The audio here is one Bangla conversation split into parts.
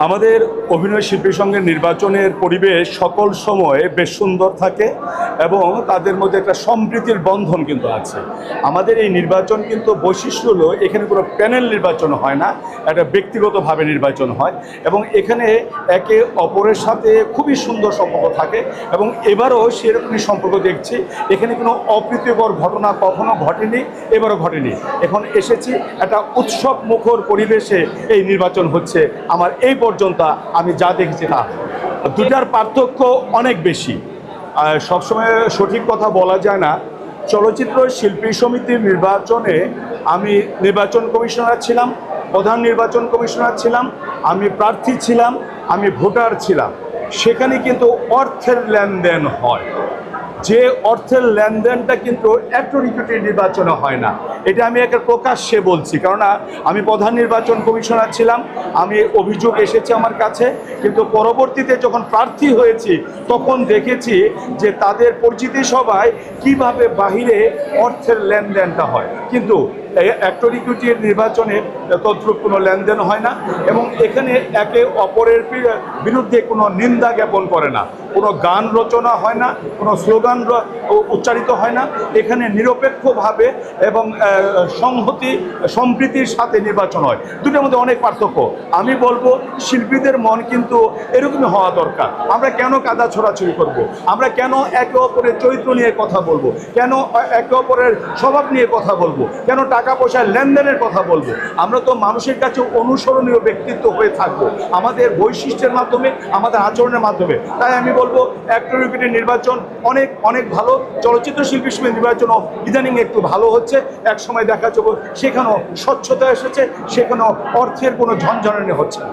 আমাদের অভিনয় শিল্পীর সঙ্গে নির্বাচনের পরিবেশ সকল সময়ে বেশ সুন্দর থাকে এবং তাদের মধ্যে একটা সম্প্রীতির বন্ধন কিন্তু আছে। আমাদের এই নির্বাচন কিন্তু বৈশিষ্ট্য হলো এখানে কোনো প্যানেল নির্বাচন হয় না, একটা ব্যক্তিগতভাবে নির্বাচন হয় এবং এখানে একে অপরের সাথে খুবই সুন্দর সম্পর্ক থাকে এবং এবারও সেরকমই সম্পর্ক দেখছি। এখানে কোনো অপ্রীতিকর ঘটনা কখনো ঘটেনি, এবারও ঘটেনি। এখন এসেছি একটা উৎসব মুখর পরিবেশে এই নির্বাচন হচ্ছে। আমার এই পর্যন্ত আমি যা দেখেছি তা দুটার পার্থক্য অনেক বেশি। সবসময় সঠিক কথা বলা যায় না। চলচ্চিত্র শিল্পী সমিতির নির্বাচনে আমি নির্বাচন কমিশনার ছিলাম, প্রধান নির্বাচন কমিশনার ছিলাম, আমি প্রার্থী ছিলাম, আমি ভোটার ছিলাম। সেখানে কিন্তু অর্থের লেনদেন হয়। যে অর্থের লেনদেনটা কিন্তু অ্যাট্রোরিকিউটি নির্বাচনে হয় না। এটা আমি একটা প্রকাশ্যে বলছি, কেননা আমি প্রধান নির্বাচন কমিশনার ছিলাম, আমি অভিযোগ এসেছে আমার কাছে, কিন্তু পরবর্তীতে যখন প্রার্থী হয়েছি, তখন দেখেছি যে তাদের পরিচিতি সভায় কীভাবে বাহিরে অর্থের লেনদেনটা হয়। কিন্তু অ্যাক্টরিকিউটির নির্বাচনে তদ্রুপ কোনো লেনদেন হয় না এবং এখানে একে অপরের বিরুদ্ধে কোনো নিন্দা জ্ঞাপন করে না। কোনো গান রচনা হয় না, কোনো স্লোগান উচ্চারিত হয় না। এখানে নিরপেক্ষভাবে এবং সংহতি, সম্প্রীতির সাথে নির্বাচন হয়। দুটোর মধ্যে অনেক পার্থক্য। আমি বলব, শিল্পীদের মন কিন্তু এরকমই হওয়া দরকার। আমরা কেন কাদা ছোড়াছুড়ি করব। আমরা কেন একে অপরের চরিত্র নিয়ে কথা বলব? কেন একে অপরের স্বভাব নিয়ে কথা বলব? কেন টাকা পয়সার লেনদেনের কথা বলব। আমরা তো মানুষের কাছে অনুসরণীয় ব্যক্তিত্ব হয়ে থাকব। আমাদের বৈশিষ্ট্যের মাধ্যমে, আমাদের আচরণের মাধ্যমে। তাই আমি বলব অ্যাক্টরিপিটির নির্বাচন অনেক অনেক ভালো। চলচ্চিত্র শিল্পী হিসেবে নির্বাচনও ইদানিং একটু ভালো হচ্ছে। এক সময় দেখা যাব সেখানেও স্বচ্ছতা এসেছে, সেখানেও অর্থের কোনো ঝনঝনানি হচ্ছে না।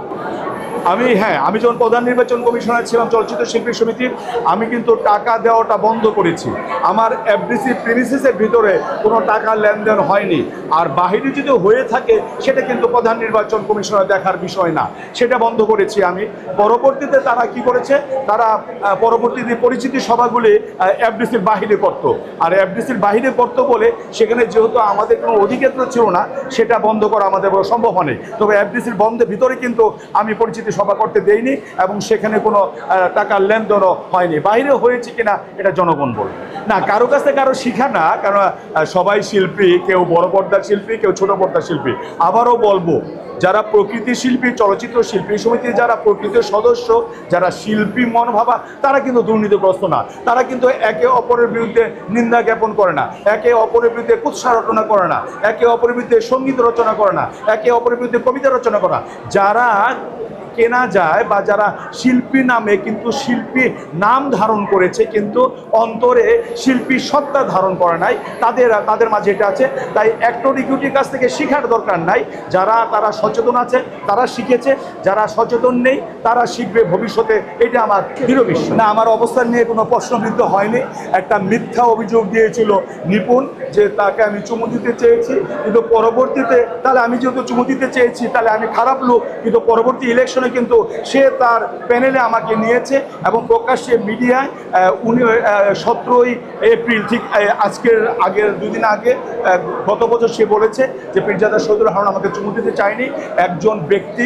আমি হ্যাঁ আমি যখন প্রধান নির্বাচন কমিশনার ছিলাম চলচ্চিত্র শিল্পী সমিতির, আমি কিন্তু টাকা দেওয়াটা বন্ধ করেছি। আমার এফডিসি প্রিমিসিসের ভিতরে কোনো টাকা লেনদেন হয়নি। আর বাহিরে যদি হয়ে থাকে, সেটা কিন্তু প্রধান নির্বাচন কমিশনার দেখার বিষয় না। সেটা বন্ধ করেছি আমি। পরবর্তীতে তারা কি করেছে? তারা পরবর্তীতে পরিচিতি সভাগুলি এফডিসির বাহিরে করত। আর এফডিসির বাহিরে করত বলে সেখানে যেহেতু আমাদের কোনো অধিকার ছিল না, সেটা বন্ধ করা আমাদের সম্ভব হয়নি। তবে এফডিসির বন্ধের ভিতরে কিন্তু আমি পরিচিতি সভা করতে দেইনি এবং সেখানে কোনো টাকার লেনদেনও হয়নি। বাইরে হয়েছে কিনা এটা জনগণ বলবে। না, কারও কাছে কারও শিখা না, কারণ সবাই শিল্পী, কেউ বড় পর্দার শিল্পী, কেউ ছোট পর্দার শিল্পী। আবারও বলব, যারা প্রকৃতি শিল্পী, চলচ্চিত্র শিল্পী সমিতির যারা প্রকৃতির সদস্য, যারা শিল্পী মনোভাবা তারা কিন্তু দুর্নীতিগ্রস্ত না। তারা কিন্তু একে অপরের বিরুদ্ধে নিন্দা জ্ঞাপন করে না, একে অপরের বিরুদ্ধে কুৎসা রচনা করে না, একে অপরের বিরুদ্ধে সংগীত রচনা করে না, একে অপরের বিরুদ্ধে কবিতা রচনা করে না। যারা কেনা যায় বা যারা শিল্পী নামে কিন্তু শিল্পী নাম ধারণ করেছে কিন্তু অন্তরে শিল্পী সত্তা ধারণ করে নাই, তাদের তাদের মাঝে এটা আছে। তাই অ্যাক্টর ইকুইটির কাছ থেকে শেখার দরকার নাই। যারা, তারা সচেতন আছে, তারা শিখেছে। যারা সচেতন নেই, তারা শিখবে ভবিষ্যতে। এটা আমার দৃঢ় বিশ্বাস। না, আমার অবস্থান নিয়ে কোনো প্রশ্নবিদ্ধ হয়নি। একটা মিথ্যা অভিযোগ দিয়েছিল নিপুণ যে তাকে আমি চুমু দিতে চেয়েছি, কিন্তু পরবর্তীতে, তাহলে আমি যেহেতু চুমু দিতে চেয়েছি, তাহলে আমি খারাপ লোক, কিন্তু পরবর্তী ইলেকশনে কিন্তু সে তার প্যানেলে আমাকে নিয়েছে এবং প্রকাশ্যে মিডিয়ায় উনি সতেরোই এপ্রিল ঠিক আজকের আগের দুদিন আগে গত বছর সে বলেছে যে পীরজাদা সদুর হারুন আমাকে চুমু দিতে চায়নি। একজন ব্যক্তি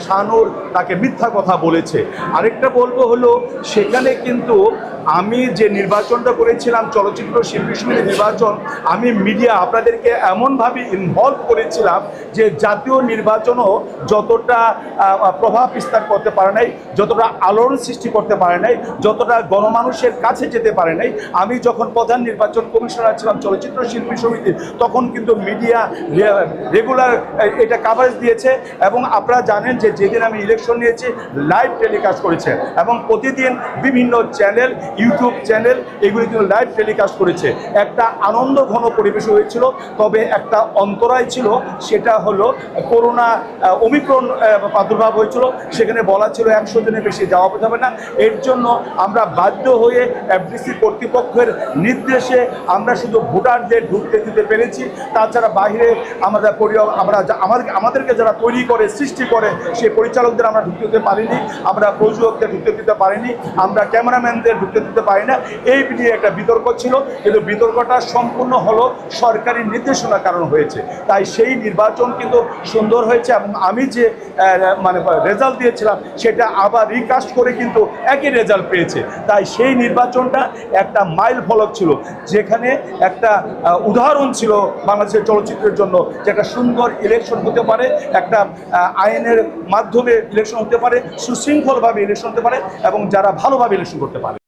শাহানুর তাকে মিথ্যা কথা বলেছে। আরেকটা বলব হলো সেখানে কিন্তু আমি যে নির্বাচনটা করেছিলাম চলচ্চিত্র শিল্পী সমিতি নির্বাচন আমি মিডিয়া আপনাদেরকে এমনভাবে ইনভলভ করেছিলাম যে জাতীয় নির্বাচনও যতটা আহ, প্রভাব বিস্তার করতে পারে নাই যতটা আলোড়ন সৃষ্টি করতে পারে নাই যতটা গণমানুষের কাছে যেতে পারে নাই আমি যখন প্রধান নির্বাচন কমিশনার ছিলাম চলচ্চিত্র শিল্পী সমিতি তখন কিন্তু মিডিয়া রেগুলার এটা কাভারেজ দিয়েছে এবং আপনারা জানেন যে যেদিন আমি ইলেকশন নিয়েছি লাইভ টেলিকাস্ট করেছে এবং প্রতিদিন বিভিন্ন চ্যানেল ইউটিউব চ্যানেল এগুলি কিন্তু লাইভ টেলিকাস্ট করেছে। একটা আনন্দ ঘন পরিবেশ হয়েছিল তবে একটা অন্তরায় ছিল সেটা হলো করোনা আহ, প্রাদুর্ভাব হয়েছিল সেখানে বলা ছিল একশো দিনের বেশি যাওয়া যাবে না। এর জন্য আমরা বাধ্য হয়ে এফডিসি কর্তৃপক্ষের নির্দেশে আমরা শুধু ভোটারদের ঢুকতে দিতে পেরেছি। তাছাড়া বাইরে আমরা পরি- আমরা আমাদের, আমাদেরকে যারা তৈরি করে, সৃষ্টি করে, সেই পরিচালকদের আমরা ঢুকতে দিতে পারিনি। আমরা প্রযোজকদের ঢুকতে দিতে পারিনি। আমরা ক্যামেরাম্যানদের ঢুকতে দিতে পারি না এই নিয়ে একটা বিতর্ক ছিল, কিন্তু বিতর্কটা সম্পূর্ণ হলো সরকারি নির্দেশনার কারণ হয়েছে। তাই সেই নির্বাচন কিন্তু সুন্দর হয়েছে এবং আমি যে মানে রেজাল্ট দিয়েছিলাম, সেটা আবার রিকাস্ট করে কিন্তু একই রেজাল্ট পেয়েছে। তাই সেই নির্বাচনটা একটা মাইল ফলক ছিল, যেখানে একটা উদাহরণ ছিল বাংলাদেশের চলচ্চিত্রের জন্য, যে একটা সুন্দর ইলেকশন হতে পারে, একটা আইনের মাধ্যমে ইলেকশন হতে পারে, সুশৃঙ্খলভাবে ইলেকশন হতে পারে, এবং যারা ভালোভাবে ইলেকশন করতে পারে।